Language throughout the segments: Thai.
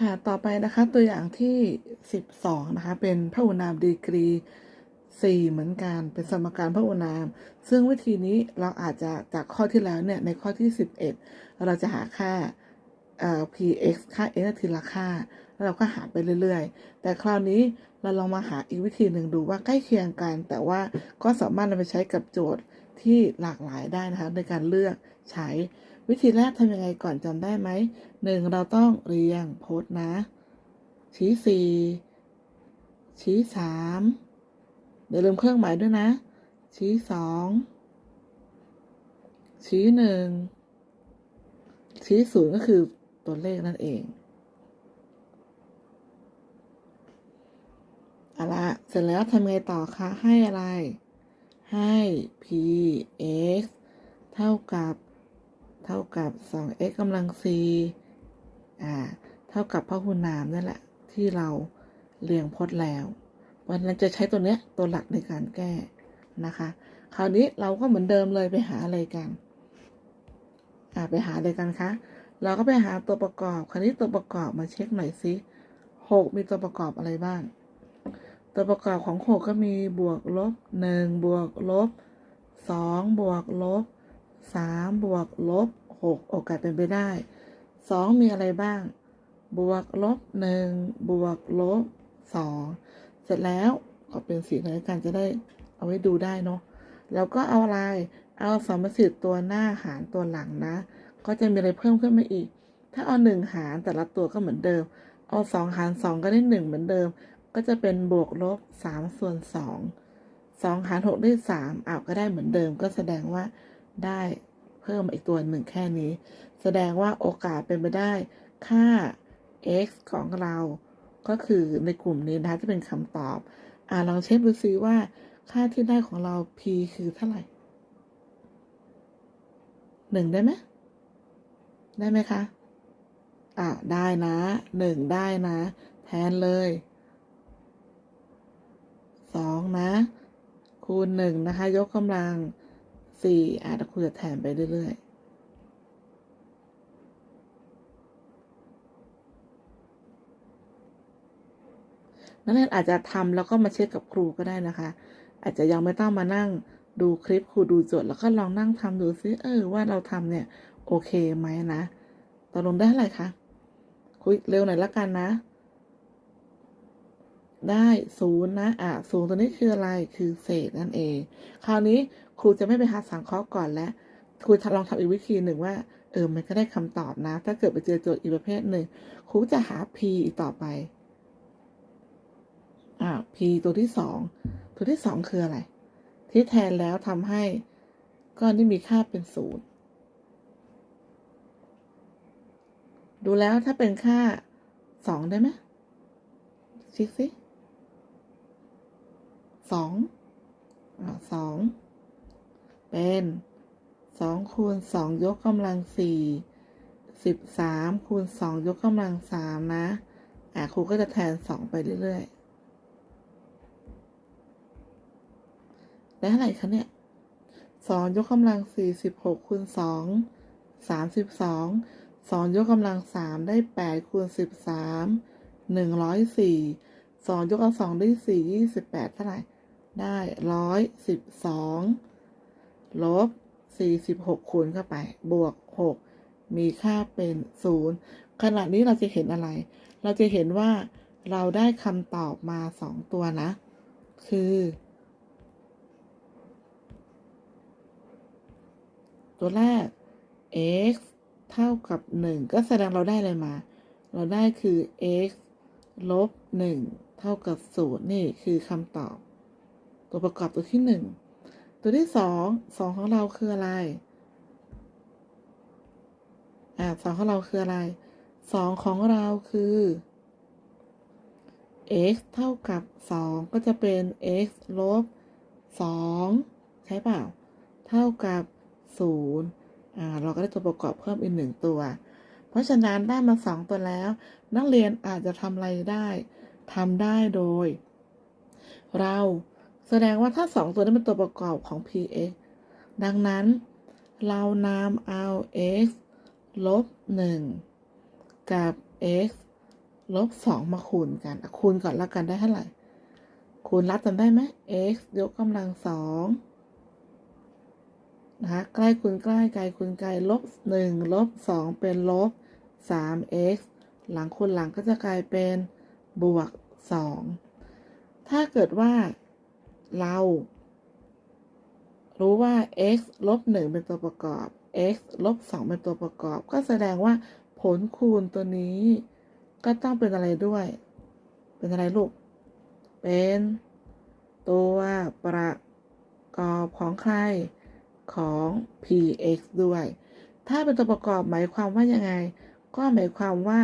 ค่ะ ต่อไปนะคะตัวอย่างที่ 12 นะคะ เป็นพหุนามดีกรี 4 เหมือนกัน เป็นสมการพหุนาม ซึ่งวิธีนี้เราอาจจะจากข้อที่แล้วเนี่ย ในข้อที่ 11 เราจะหาค่าเอ่อ px ค่า x ทีละค่า แล้วเราก็หาไปเรื่อยๆ แต่คราวนี้เราลองมาหาอีกวิธีหนึ่งดูว่าใกล้เคียงกัน แต่ว่าก็สามารถนำไปใช้กับโจทย์ที่หลากหลายได้นะคะในการเลือกใช้ วิธีแรกทำยังไงก่อนจำได้ไหมหนึ่งเราต้องเรียงโพส์นะ ชี้สี่ชี้สามอย่าลืมเครื่องหมายด้วยนะ ชี้สองชี้หนึ่งชี้ศูนย์ก็คือตัวเลขนั่นเองเอาละเสร็จแล้วทำไงต่อคะ ให้อะไร ให้ p x เท่ากับ เท่ากับ 2x กำลัง c อ่า เท่ากับพหุนามนั่นแหละ ที่เราเรียงพจน์แล้ว วันนั้นจะใช้ตัวเนี้ยตัวหลักในการแก้นะคะ คราวนี้เราก็เหมือนเดิมเลยไปหาอะไรกัน อ่าไปหาอะไรกันคะ เราก็ไปหาตัวประกอบ คราวนี้ตัวประกอบมาเช็คหน่อยสิหกมีตัวประกอบอะไรบ้าง ตัวประกอบของหกก็มีบวกลบหนึ่งบวกลบสองบวกลบ สามบวกลบหกโอกาสเป็นไปได้สองมีอะไรบ้าง บวกลบหนึ่งบวกลบสองเสร็จแล้วก็เป็นสีในการจะได้เอาไว้ดูได้เนาะแล้วก็เอาอะไรเอาสมสิทธิ์ตัวหน้าหารตัวหลังนะ ก็จะมีอะไรเพิ่มขึ้นมาอีก ถ้าเอาหนึ่งหารแต่ละตัวก็เหมือนเดิม เอาสองหารสองก็ได้หนึ่งเหมือนเดิม ก็จะเป็นบวกลบสามส่วนสองสองหารหกได้สามอ้าวก็ได้เหมือนเดิม ก็แสดงว่า ได้เพิ่มมาอีกตัวหนึ่งแค่นี้ แสดงว่าโอกาสเป็นไปได้ค่า x ของเราก็คือในกลุ่มนี้นะคะที่เป็นคำตอบ อ่าลองเช็คดูซิว่า ค่าที่ได้ของเรา p คือเท่าไหร่หนึ่งได้ไหมได้ไหมคะ อ่าได้นะหนึ่งได้นะ แทนเลยสองนะ คูณหนึ่งนะคะ ยกกำลัง สี่อะครูจะแทนไปเรื่อยๆนักเรียนอาจจะทำแล้วก็มาเช็คกับครูก็ได้นะคะ อาจจะยังไม่ต้องมานั่งดูคลิปครูดูโจทย์แล้วก็ลองนั่งทำดูซิเออว่าเราทำเนี่ย โอเคไหมนะตกลงได้เท่าไหร่คะคุยเร็วหน่อยละกันนะ ได้ศูนย์นะ อะศูนย์ตัวนี้คืออะไร คือเศษนั่นเอง คราวนี้ครูจะไม่ไปหาสังเคราะห์ก่อนแล้ว ครูลองทำอีกวิธีหนึ่งว่า เออ มันก็ได้คำตอบนะ ถ้าเกิดไปเจอโจทย์อีกประเภทหนึ่ง ครูจะหา p อีกต่อไป อ่า p ตัวที่สอง ตัวที่สองคืออะไร ที่แทนแล้วทำให้ก้อนที่มีค่าเป็นศูนย์ ดูแล้วถ้าเป็นค่าสองได้ไหมชิคสิ สองสองเป็นสองคูณสองยกกำลังสี่สิบสามคูณสองยกกำลังสามนะอ่าครูก็จะแทนสองไปเรื่อยๆได้เท่าไหร่คะเนี่ยสองยกกำลังสี่สิบหกคูณสองสามสิบสองสองยกกำลังสามได้แปดคูณสิบสามหนึ่งร้อยสี่สองยกกำลังสองได้สี่ยี่สิบแปดเท่าไหร่ ได้ร้อยสิบสองลบสี่สิบหกคูณเข้าไป บวกหกมีค่าเป็นศูนย์ขณะนี้เราจะเห็นอะไร เราจะเห็นว่าเราได้คำตอบมาสองตัวนะ คือ ตัวแรก x เท่ากับ 1 ก็แสดงเราได้อะไรมา เราได้คือ x ลบ 1 เท่ากับ 0 นี่คือคำตอบ ตัวประกอบตัวที่1ตัวที่2 2ของเราคืออะไรอ่าสองของเราคืออะไร2ของเราคือ x เท่ากับ 2 ก็จะเป็น x ลบ 2 ใช่เปล่า เท่ากับ 0 อ่า เราก็ได้ตัวประกอบเพิ่มอีกหนึ่งตัว เพราะฉะนั้นได้มาสองตัวแล้ว นักเรียนอาจจะทำอะไรได้ทำได้โดย เรา แสดงว่าถ้าสองตัวนี้เป็นตัวประกอบของ px ดังนั้น เรานำเอา x ลบ 1 กับ x ลบสองมาคูณกัน คูณก่อนแล้วกันได้เท่าไหร่ คูณรับจำได้ไหม x ยกกำลังสองนะคะใกล้คูณใกล้ไกลคูณไกลลบหนึ่งลบสองเป็นลบสาม x หลังคูณหลังก็จะกลายเป็นบวกสองถ้าเกิดว่า เรา รู้ว่า x ลบหนึ่งเป็นตัวประกอบ x ลบสองเป็นตัวประกอบ ก็แสดงว่าผลคูณตัวนี้ ก็ต้องเป็นอะไรด้วย เป็นอะไรลูก เป็นตัวประกอบของใครของ px ด้วย ถ้าเป็นตัวประกอบหมายความว่ายังไง ก็หมายความว่า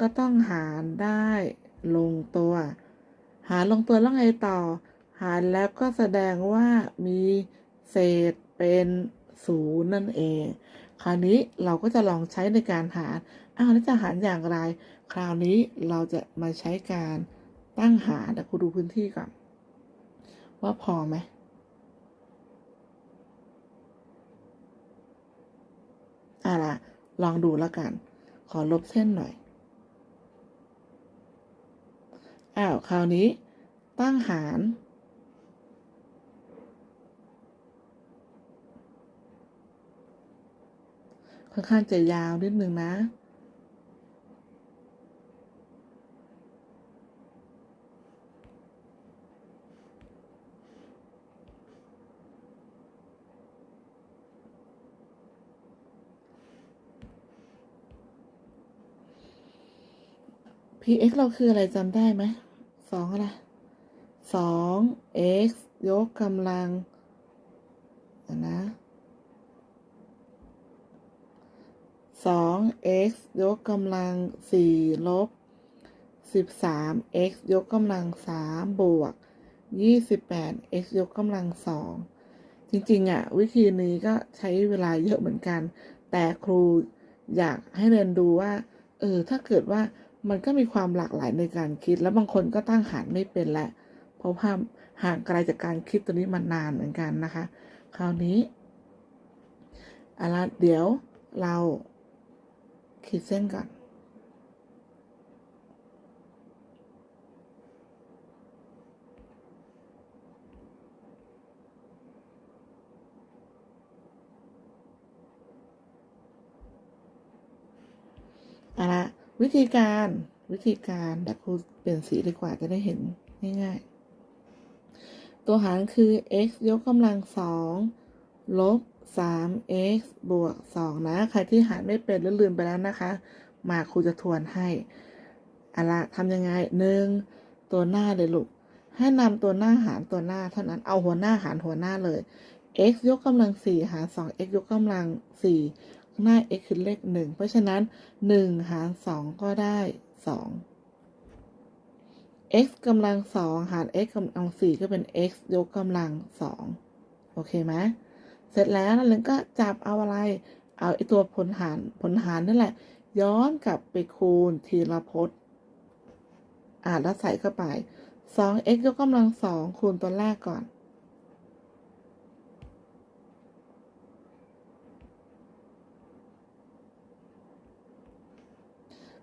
ก็ต้องหารได้ลงตัว หารลงตัวแล้วไงต่อ หารแล้วก็แสดงว่ามีเศษเป็นศูนย์นั่นเอง คราวนี้เราก็จะลองใช้ในการหารอ้าวแล้วจะหารอย่างไร คราวนี้เราจะมาใช้การตั้งหารแต่ครูดูพื้นที่ก่อน ว่าพอไหมอะล่ะ ลองดูแล้วกัน ขอลบเส้นหน่อย อ้าว คราวนี้ ตั้งหาร ค่อนข้างจะยาวนิดนึงนะ px เราคืออะไรจำได้ไหมสองอะไรสอง x ยกกำลังนะ สอง x ยกกำลังสี่ลบสิบสาม x ยกกำลังสามบวกยี่สิบแปด x ยกกำลังสองจริงๆอะ วิธีนี้ก็ใช้เวลาเยอะเหมือนกัน แต่ครูอยากให้เรียนดูว่า เออ ถ้าเกิดว่ามันก็มีความหลากหลายในการคิด แล้วบางคนก็ตั้งหารไม่เป็นแหละ เพราะว่าห่างไกลจากการคิดตัวนี้มานานเหมือนกันนะคะ คราวนี้อาละเดี๋ยวเรา ขีดเส้นก่อน เอาละวิธีการวิธีการเดี๋ยวครูเปลี่ยนสีดีกว่าจะได้เห็นง่ายๆ ตัวหารคือ x ยกกำลังสองลบ 3x บวก 2 นะ ใครที่หารไม่เป็นหรือลืมไปแล้วนะคะ มาครูจะทวนให้อาละทำยังไงหนึ่งตัวหน้าเลยลูก ให้นำตัวหน้าหารตัวหน้าเท่านั้น เอาหัวหน้าหารหัวหน้าเลย x ยกกำลังสี่หาร 2x ยกกำลังสี่หน้า x คือเลขหนึ่งเพราะฉะนั้นหนึ่งหารสองก็ได้สอง x กำลังสองหาร x กำลังสี่ก็เป็น x ยกกำลังสองโอเคไหม เสร็จแล้วนั่นเลยก็จับเอาอะไร เอาไอตัวผลหารผลหารนั่นแหละ ย้อนกลับไปคูณทีละพจน์อ่าแล้วใส่เข้าไป 2x ยกกำลังสองคูณตัวแรกก่อน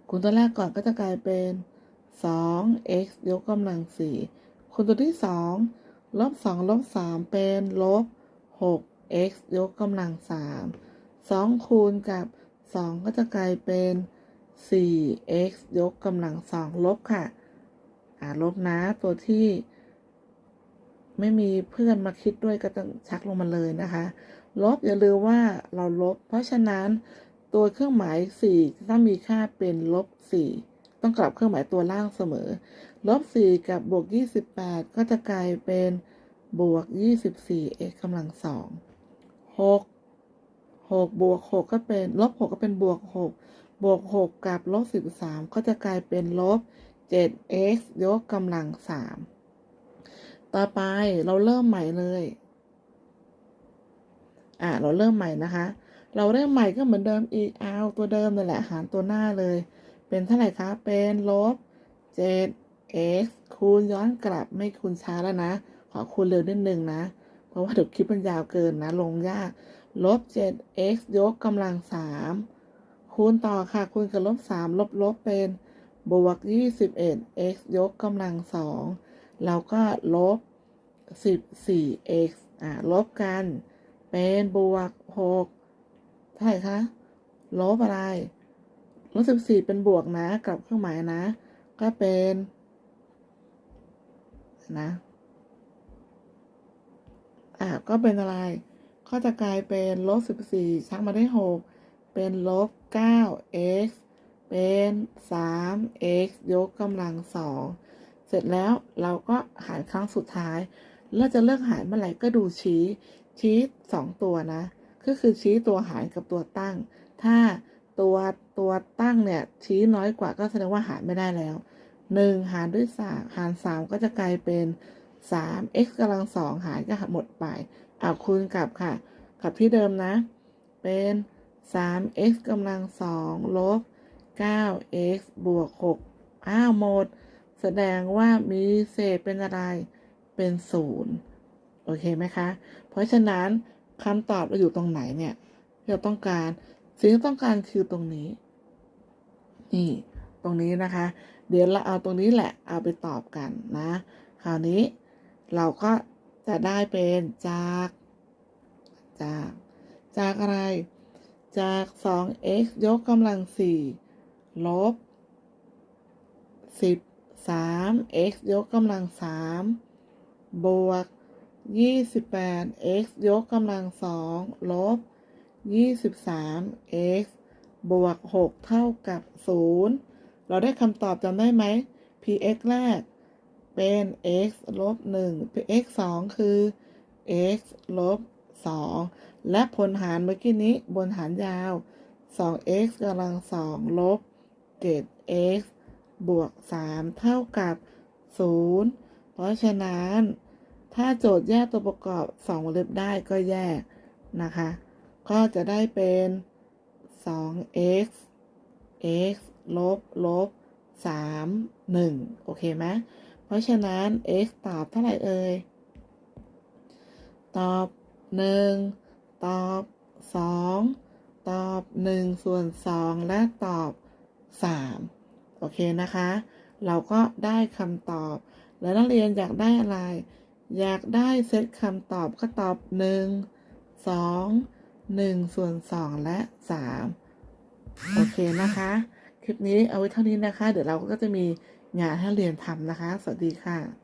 คูณตัวแรกก่อนก็จะกลายเป็น 2x ยกกำลัง4คูณตัวที่2ลบ2ลบ3เป็นลบ x ยกกำลัง3 2คูณกับ2ก็จะกลายเป็น 4x ยกกำลัง2ลบค่ะ อ่าลบนะตัวที่ ไม่มีเพื่อนมาคิดด้วยก็ต้องชักลงมาเลยนะคะ ลบอย่าลืมว่าเราลบ เพราะฉะนั้นตัวเครื่องหมาย4ต้องมีค่าเป็นลบ4ต้องกลับเครื่องหมายตัวล่างเสมอ ลบ4กับบวก28ก็จะกลายเป็นบวก24 x กำลัง 2 6 6บวก6ก็เป็นลบ6ก็เป็นบวก6บวก6กับลบ13ก็จะกลายเป็นลบ 7x ยกกำลัง3ต่อไปเราเริ่มใหม่เลย อะเราเริ่มใหม่นะคะ เราเริ่มใหม่ก็เหมือนเดิมอีกเอาตัวเดิมนั่นแหละหารตัวหน้าเลย เป็นเท่าไหร่คะ เป็นลบ 7x คูณย้อนกลับไม่คูณช้าแล้วนะ ขอคูณเร็วนิดนึงนะ เพราะว่าเดี๋ยวคลิปมันยาวเกินนะ ลงยาก ลบ 7x ยกกำลัง 3 คูณต่อค่ะ คูณกับลบ 3 ลบลบเป็น บวก 21 x ยกกำลังสองเราก็ลบ 14 x อ่าลบกัน เป็นบวก 6 เท่าไหร่คะ ลบอะไร ลบ 14 เป็นบวกนะ กลับเครื่องหมายนะ ก็เป็น นะ อ่าก็เป็นอะไร ก็จะกลายเป็นลบ14ชักมาได้6เป็นลบ9 x เป็น3 x ยกกำลังสองเสร็จแล้วเราก็หารครั้งสุดท้ายแล้วจะเลิกหารเมื่อไหร่ก็ดูชี้ชี้สองตัวนะ ก็คือชี้ตัวหารกับตัวตั้ง ถ้าตัวตัวตั้งเนี่ยชี้น้อยกว่าก็แสดงว่าหารไม่ได้แล้ว1หารด้วย3หาร3ก็จะกลายเป็น 3 x กำลังสองหารก็หมดไปเอาคูณกลับค่ะ กลับที่เดิมนะ เป็น3 x กำลังสองลบ 9x บวก6อ้าวหมด แสดงว่ามีเศษเป็นอะไร เป็นศูนย์โอเคไหมคะ เพราะฉะนั้นคำตอบเราอยู่ตรงไหนเนี่ยที่เราต้องการ สิ่งที่ต้องการคือตรงนี้ นี่ ตรงนี้นะคะ เดี๋ยวเราเอาตรงนี้แหละ เอาไปตอบกันนะ คราวนี้ เราก็จะได้เป็นจาก จาก จากอะไร จาก 2x ยกกำลัง 4 ลบ 13 x ยกกำลัง 3 บวก 28 x ยกกำลัง 2 ลบ 23 x บวก 6 เท่ากับ 0 เราได้คำตอบจำได้ไหม px แรก เป็น x ลบ1 px 2คือ x ลบ2และผลหารเมื่อกี้นี้บนหารยาว 2x กำลัง2ลบ 7x บวก3เท่ากับ0เพราะฉะนั้น ถ้าโจทย์แยกตัวประกอบ2วงเล็บได้ก็แยกนะคะ ก็จะได้เป็น 2x x ลบลบ3 1โอเคไหม เพราะฉะนั้น x ตอบเท่าไหร่เอ่ย ตอบ1ตอบ2ตอบ1ส่วน2และตอบ3โอเคนะคะ เราก็ได้คำตอบ แล้วนักเรียนอยากได้อะไร อยากได้เซตคำตอบก็ตอบ1 2 1ส่วน2และ3โอเคนะคะ คลิปนี้เอาไว้เท่านี้นะคะ เดี๋ยวเราก็จะมี งานให้เรียนทำนะคะ สวัสดีค่ะ